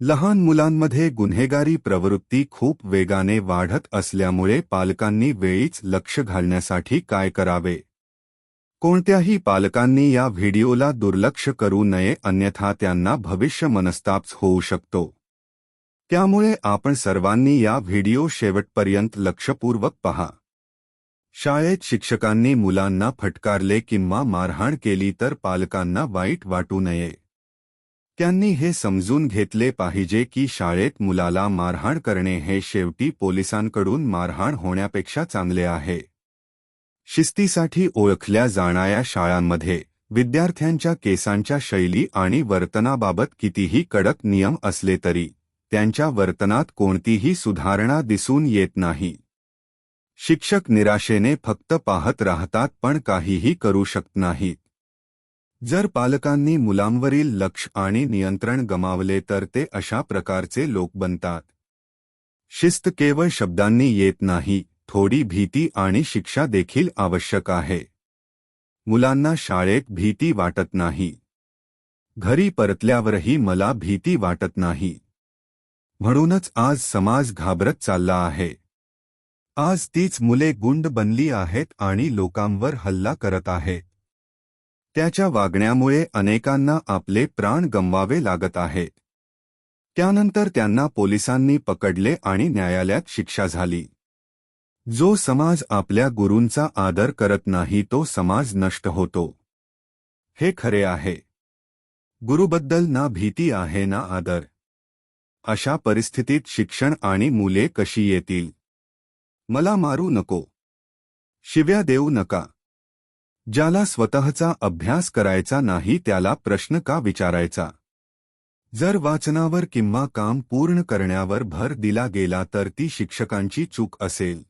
लहान मुलांमध्ये गुन्हेगारी प्रवृत्ती खूप वेगाने वाढत असल्यामुळे पालकांनी वेळीच लक्ष घालण्यासाठी काय करावे? कोणत्याही पालकांनी या व्हिडिओला दुर्लक्ष करू नये अन्यथा त्यांना भविष्य मनस्ताप होऊ शकतो. त्यामुळे आपण सर्वांनी या व्हिडिओ शेवटपर्यंत लक्षपूर्वक पहा. शाळेत शिक्षकांनी मुलांना फटकारले किंवा मारहाण केली तर पालकांना वाईट वाटू नये. त्यांनी हे समजून घेतले पाहिजे की शाळेत मुलाला मारहाण करणे हे शेवटी पोलिसांकडून मारहाण होण्यापेक्षा चांगले आहे. शिस्तीसाठी ओळखल्या जाणाऱ्या शाळांमध्ये विद्यार्थ्यांच्या केसांच्या शैली आणि वर्तनाबाबत कितीही कडक नियम असले तरी त्यांच्या वर्तनात कोणतीही सुधारणा दिसून येत नाही. शिक्षक निराशेने फक्त पाहत राहतात पण काहीही करू शकत नाहीत. जर पालकांनी मुलांवरील लक्ष आणि नियंत्रण गमावले तर ते अशा प्रकारचे लोक बनतात. शिस्त केवळ शब्दांनी येत नाही थोडी भीती आणि शिक्षा देखील आवश्यक आहे. मुलांना शाळेत भीती वाटत नाही. घरी परतल्यावरही मला भीती वाटत नाही. म्हणूनच आज समाज घाबरत चालला आहे. आज तीच मुले गुंड बनली आहेत आणि लोकांवर हल्ला करत आहेत. त्याच्या वागण्यामुळे अनेकांना आपले प्राण गमवावे लागत आहेत त्यानंतर त्यांना पोलिसांनी पकडले आणि न्यायालयात शिक्षा झाली. जो समाज आपल्या गुरूंचा आदर करत नाही तो समाज नष्ट होतो. हे खरे आहे. गुरुबद्दल ना भीती आहे ना आदर. अशा परिस्थितीत शिक्षण आणि मुले कशी येतील? मला मारू नको. शिव्या देऊ नका. ज्याला स्वतःचा अभ्यास करायचा नाही त्याला प्रश्न का विचारायचा? जर वाचनावर किंवा काम पूर्ण करण्यावर भर दिला गेला तर ती शिक्षकांची चूक असेल.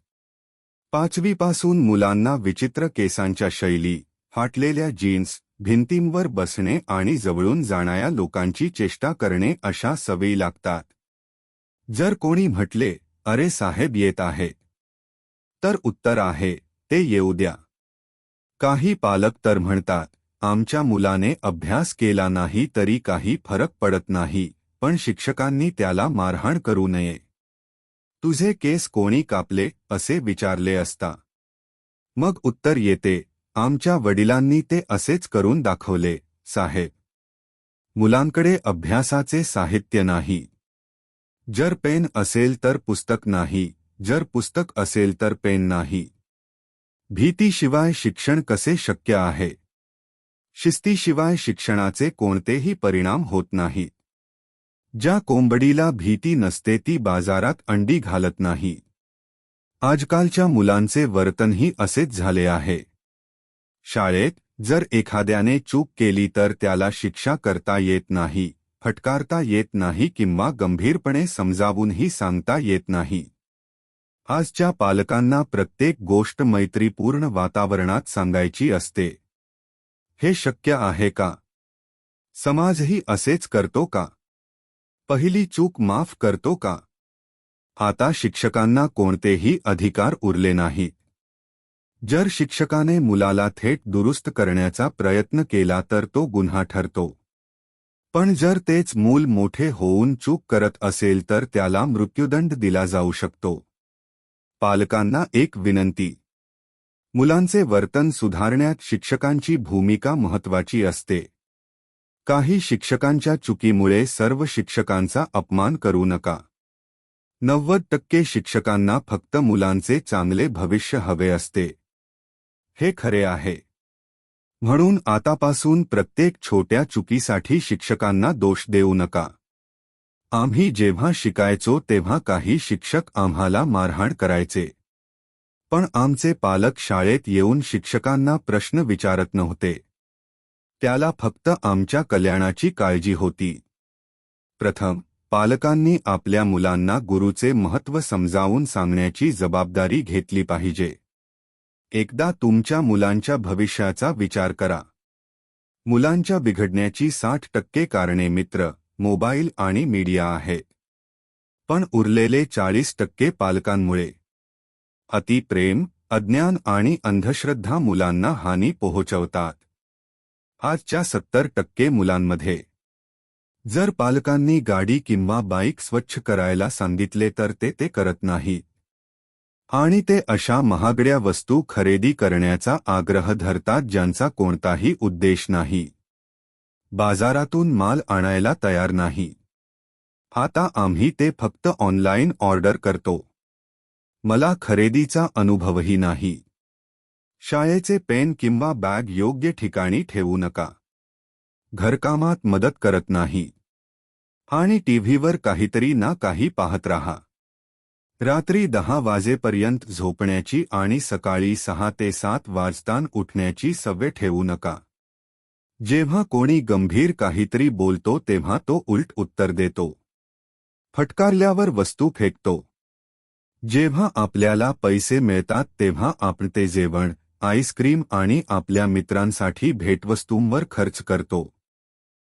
पाचवीपासून मुलांना विचित्र केसांच्या शैली फाटलेल्या जीन्स भिंतींवर बसणे आणि जवळून जाणाऱ्या लोकांची चेष्टा करणे अशा सवयी लागतात. जर कोणी म्हटले अरे साहेब येत आहे. तर उत्तर आहे ते येऊ द्या. काही पालक तर म्हणतात आमच्या मुलाने अभ्यास केला नाही तरी काही फरक पडत नाही पण शिक्षकांनी त्याला मारहाण करू नये. तुझे केस कोणी कापले? असे विचारले असता. मग उत्तर येते आमच्या वडिलांनी ते असेच करून दाखवले साहेब. मुलांकडे अभ्यासाचे साहित्य नाही. जर पेन असेल तर पुस्तक नाही जर पुस्तक असेल तर पेन नाही. भीतीशिवाय शिक्षण कसे शक्य आहे? शिस्तीशिवाय शिक्षणाचे कोणतेही परिणाम होत नाहीत ज्या कोंबडीला भीती नसते ती बाजारात अंडी घालत नाही. आजकालच्या मुलांचे वर्तनही असेच झाले आहे. शाळेत जर एखाद्याने चूक केली तर त्याला शिक्षा करता येत नाही, फटकारता येत नाही किंवा गंभीरपणे समजावूनही सांगता येत नाही. आजच्या पालकांना प्रत्येक गोष्ट मैत्रीपूर्ण वातावरणात सांगायची असते. हे शक्य आहे का? समाजही असेच करतो का? पहिली चूक माफ करतो का? आता शिक्षकांना कोणतेही अधिकार उरले नाहीत जर शिक्षकाने मुलाला थेट दुरुस्त करण्याचा प्रयत्न केला तर तो गुन्हा ठरतो. पण जर तेच मूल मोठे होऊन चूक करत असेल तर त्याला मृत्युदंड दिला जाऊ शकतो. पालकांना एक विनंती. मुलांचे वर्तन सुधारण्यात शिक्षकांची भूमिका महत्वाची असते. काही शिक्षकांच्या चुकीमुळे सर्व शिक्षकांचा अपमान करू नका. नव्वद टक्के शिक्षकांना फक्त मुलांचे चांगले भविष्य हवे असते. हे खरे आहे. म्हणून आतापासून प्रत्येक छोट्या चुकीसाठी शिक्षकांना दोष देऊ नका. आम्ही जेव्हा शिकायचो तेव्हा काही शिक्षक आम्हाला मारहाण करायचे. पण आमचे पालक शाळेत येऊन शिक्षकांना प्रश्न विचारत नव्हते. त्याला फक्त आमच्या कल्याणाची काळजी होती. प्रथम पालकांनी आपल्या मुलांना गुरुचे महत्त्व समजावून सांगण्याची जबाबदारी घेतली पाहिजे. एकदा तुमच्या मुलांच्या भविष्याचा विचार करा. मुलांच्या बिघडण्याची साठ टक्के कारणे मित्र. मोबाईल आणि मीडिया आहे. पण उरलेले चाळीस टक्के पालकांमुळे. अतिप्रेम अज्ञान आणि अंधश्रद्धा मुलांना हानी पोहोचवतात. आजच्या सत्तर टक्के मुलांमध्ये. जर पालकांनी गाडी किंवा बाईक स्वच्छ करायला सांगितले तर ते ते करत नाहीत. आणि ते अशा महागड्या वस्तू खरेदी करण्याचा आग्रह धरतात ज्यांचा कोणताही उद्देश नाही. बाजारातून माल आणायला तयार नाही. आता आम्ही ते फक्त ऑनलाईन ऑर्डर करतो. मला खरेदीचा अनुभवही नाही. शाळेचे पेन किंवा बॅग योग्य ठिकाणी ठेवू नका. घरकामात मदत करत नाही. आणि टीव्हीवर काहीतरी ना काही पाहत राहा. रात्री दहा वाजेपर्यंत झोपण्याची आणि सकाळी सहा ते सात वाजतान उठण्याची सवय ठेवू नका. जेव्हा कोणी गंभीर काहीतरी बोलतो तेव्हा तो उलट उत्तर देतो. फटकारल्यावर वस्तू फेकतो. जेव्हा आपल्याला पैसे मिळतात तेव्हा आपण ते जेवण आईस्क्रीम आणि आपल्या मित्रांसाठी भेटवस्तूंवर खर्च करतो.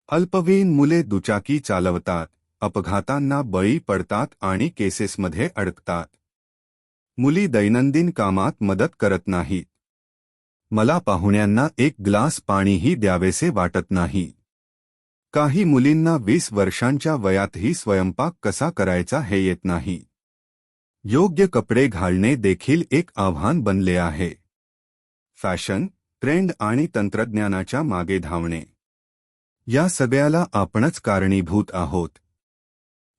अल्पवयीन मुले दुचाकी चालवतात अपघातांना बळी पडतात आणि केसेसमध्ये अडकतात. मुली दैनंदिन कामात मदत करत नाहीत. मला पाहुण्यांना एक ग्लास पाणीही द्यावेसे वाटत नाही. काही मुलींना वीस वर्षांच्या वयातही स्वयंपाक कसा करायचा हे येत नाही. योग्य कपडे घालणे देखील एक आव्हान बनले आहे. फॅशन ट्रेंड आणि तंत्रज्ञानाच्या मागे धावणे. या सगळ्याला आपणच कारणीभूत आहोत.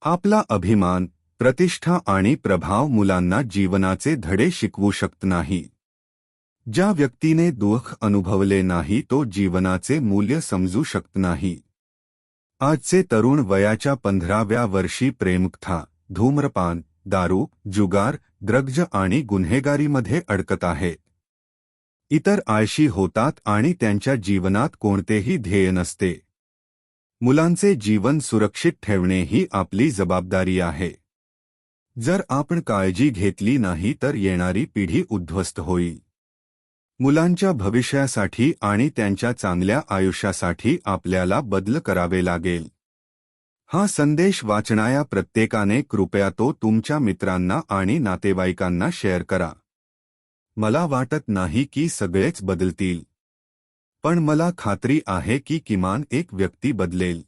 आपला अभिमान प्रतिष्ठा आणि प्रभाव मुलांना जीवनाचे धडे शिकवू शकत नाही. ज्या व्यक्तीने दुःख अनुभवले नाही तो जीवनाचे मूल्य समजू शकत नाही. आजचे तरुण वयाच्या पंधराव्या वर्षी प्रेमकथा धूम्रपान दारू जुगार द्रग्ज आणि गुन्हेगारीमध्ये अडकत आहेत इतर आळशी होतात आणि त्यांच्या जीवनात कोणतेही ध्येय नसते. मुलांचे जीवन सुरक्षित ठेवणे ही आपली जबाबदारी आहे. जर आपण काळजी घेतली नाही तर येणारी पिढी उद्ध्वस्त होईल. मुलांच्या भविष्यासाठी आणि त्यांच्या चांगल्या आयुष्यासाठी आपल्याला बदल करावे लागेल. हा संदेश वाचणाया प्रत्येकाने कृपया तो तुमच्या मित्रांना आणि नातेवाईकांना शेअर करा. मला वाटत नाही की सगळेच बदलतील. पण मला खात्री आहे की किमान एक व्यक्ती बदलेल.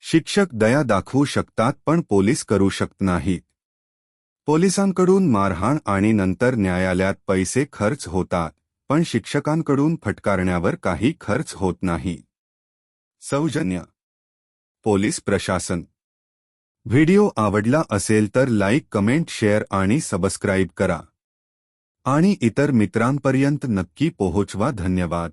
शिक्षक दया दाखवू शकतात पण पोलीस करू शकत नाहीत. पोलिसांकडून मारहाण आणि नंतर न्यायालयात पैसे खर्च होतात. पण शिक्षकांकडून फटकारण्यावर काही खर्च होत नाही. सौजन्य. पोलीस प्रशासन. व्हिडिओ आवडला असेल तर लाईक कमेंट शेअर आणि सबस्क्राईब करा. आणि इतर मित्रांपर्यंत नक्की पोहोचवा. धन्यवाद.